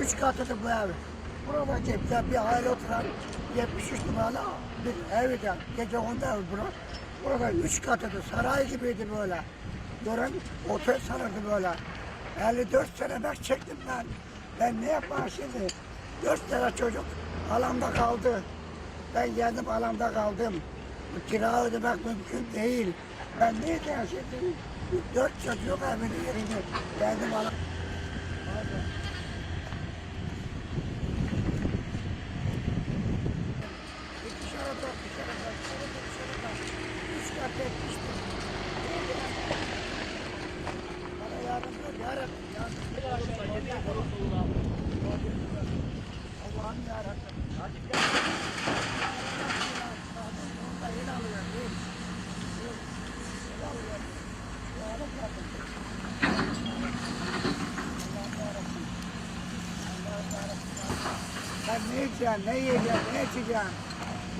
Üç katıdır bu ev. Burada cepte bir aile oturan 73 numaralı bir evde. Gece onda ev bura. Burada üç katıdır. Saray gibiydi böyle. Gören otel sanırdı böyle. 54 sene bek çektim ben. Ben ne yapayım şimdi? Dört tane çocuk alanda kaldı. Ben geldim alanda kaldım. Kira ödemek mümkün değil. Ben ne edeceğim şimdi? Dört çocuk evinin yerini geldim alanda. Dışarı bak, dışarı bak, dışarı bak, dışarı bak. Üç kat etmiştim. Bana yardım et, yarabbim, yardım et. Ben ne yiyeceğim, ne yiyeceğim, ne içeceğim?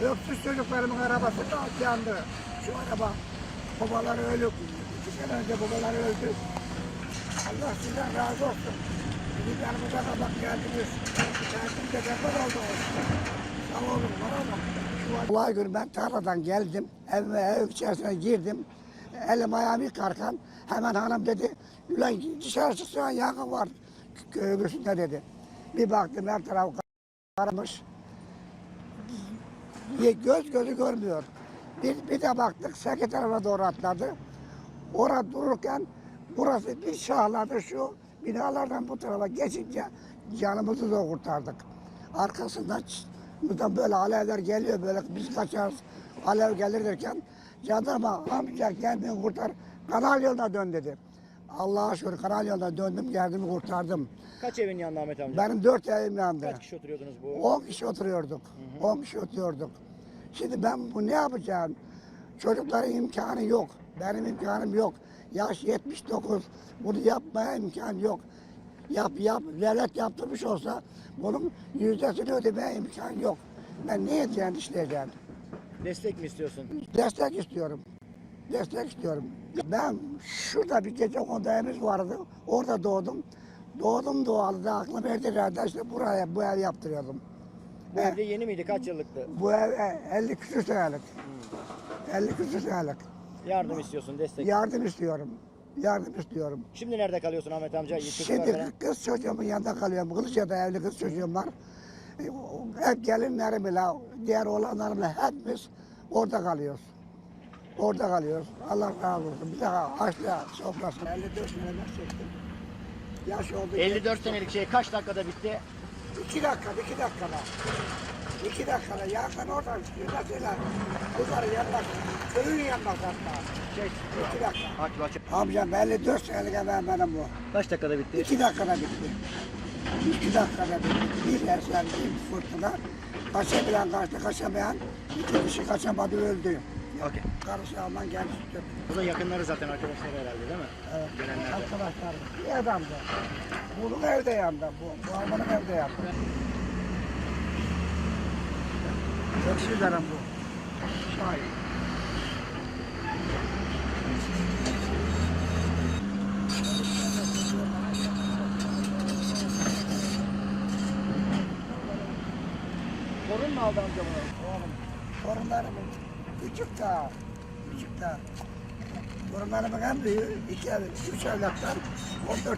Öksüz çocuklarımın arabası da yandı. Şu araba, babaları ölü. İki sene önce babaları öldü. Allah sizden razı olsun. Bizim yanımıza kadar geldiniz. Kendim de defa oldu. Sağ olun, var olun. Olay günü ben tarladan geldim. Evime, ev içerisine girdim. Elim ayağım yıkarken hemen hanım dedi. Ulan dışarı çıksana yangın var. Köylüsünde dedi. Bir baktım her taraf aramış. Göz gözü görmüyor. Bir, bir de baktık seke tarafa doğru atladı. Orada dururken burası bir şahladı şu binalardan bu tarafa geçince canımızı da kurtardık. Arkasından buradan böyle alevler geliyor böyle biz kaçarız. Alev gelir derken jandarma amca kendini kurtar kanal yoluna dön dedi. Allah'a şükür yoluna döndüm kendimi kurtardım. Kaç evin yandı Ahmet amca? Benim dört evim yandı. Kaç kişi oturuyordunuz bu? 10 kişi oturuyorduk. 10 kişi oturuyorduk. Şimdi ben bu ne yapacağım? Çocukların imkanı yok. Benim imkanım yok. Yaş 79. Bunu yapmaya imkan yok. Yap yap. Devlet yaptırmış olsa bunun yüzdesini ödemeye imkan yok. Ben ne edeceğim işleyeceğim? Destek mi istiyorsun? Destek istiyorum. Destek istiyorum. Ben şurada bir gece kondu evimiz vardı. Orada doğdum. Doğdum doğalı da aklım erdirlerdi. işte buraya bu ev yaptırıyordum. Bu Evet. evde yeni miydi? Kaç yıllıktı? Bu ev e, 50 küsür senelik. 50 küsür senelik. Yardım istiyorsun, destek. Yardım istiyorum. Yardım istiyorum. Şimdi nerede kalıyorsun Ahmet amca? Çocuklar Şimdi falan. kız çocuğumun yanında kalıyorum. Kılıçya'da evli kız çocuğum var. E, o- Hep gelinlerimle, diğer olanlarımla hepimiz orada kalıyoruz. Orada kalıyoruz. Allah razı olsun. Bir daha açla sofrası. 54 sene ben çektim. Yaş oldu. 54 senelik şey kaç dakikada bitti? İki dakika, iki dakikada. İki dakikada yakın oradan çıkıyor. Mesela bunları yanmak, köyün yanmak hatta. Şey, iki dakika. Aç aç. Amcam 54 senelik evvel benim bu. Kaç dakikada bitti? İki dakikada bitti. İki dakikada bitti. Bir dersler, bir fırtına. Kaçabilen kaçtı, kaçamayan iki kişi kaçamadı öldü. Okey. Karısı Alman genç tuttu. Bu da yakınları zaten arkadaşlar herhalde değil mi? Evet. Gelenler. Arkadaşlar, bir adamdı. Bunun evde yandı, bu, bu Alman'ın evde yandı. Ekşi dönem bu. Şahin. Torun mu aldı amca bunu? Oğlum, torunlarımın küçük daha, küçük daha. Torunlarımın en büyüğü iki ev, üç evlatlar, 14